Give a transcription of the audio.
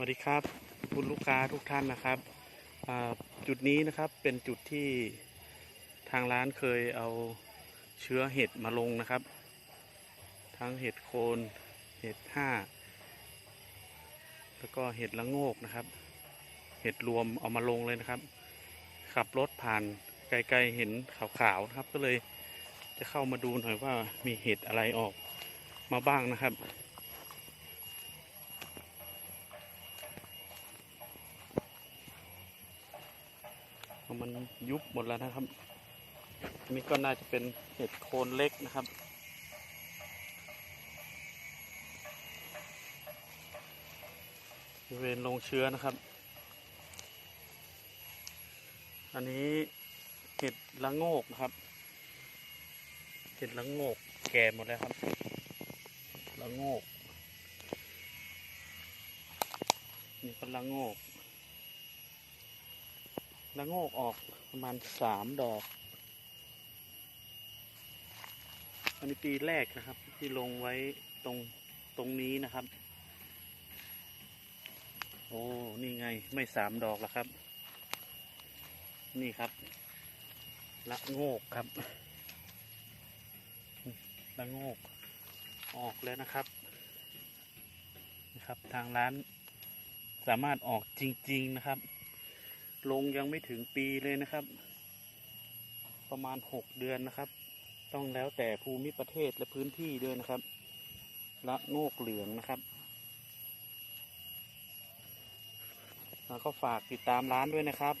วัสดีครับ คุณลูกค้าทุกท่านนะครับจุดนี้นะครับเป็นจุดที่ทางร้านเคยเอาเชื้อเห็ดมาลงนะครับ ทั้งเห็ดโคนเห็ดห้าแล้วก็เห็ดละโงกนะครับ เห็ดรวมเอามาลงเลยนะครับ ขับรถผ่านไกลๆเห็นขาวๆนะครับ ก็เลยจะเข้ามาดูหน่อยว่ามีเห็ดอะไรออกมาบ้างนะครับ มันยุบหมดแล้วนะครับอันนี้ก็น่าจะเป็นเห็ดโคนเล็กนะครับ บริเวณลงเชื้อนะครับ อันนี้เห็ดละโงกนะครับ เห็ดละโงกแก่หมดแล้วครับละโงกนี่ก็ละโงก ละโงกออกประมาณสามดอก อันนี้ปีแรกนะครับ ที่ลงไว้ตรงตรงนี้นะครับ โอ้ นี่ไงไม่สามดอกแล้วครับ นี่ครับ ละโงกครับ ละโงก ออกแล้วนะครับ นะครับทางร้านสามารถออกจริง ๆ นะครับ ลงยังไม่ถึงปีเลยนะครับ ประมาณหกเดือนนะครับ ต้องแล้วแต่ภูมิประเทศและพื้นที่ด้วยนะครับ ละโงกเหลืองนะครับแล้วก็ฝากติดตามร้านด้วยนะครับ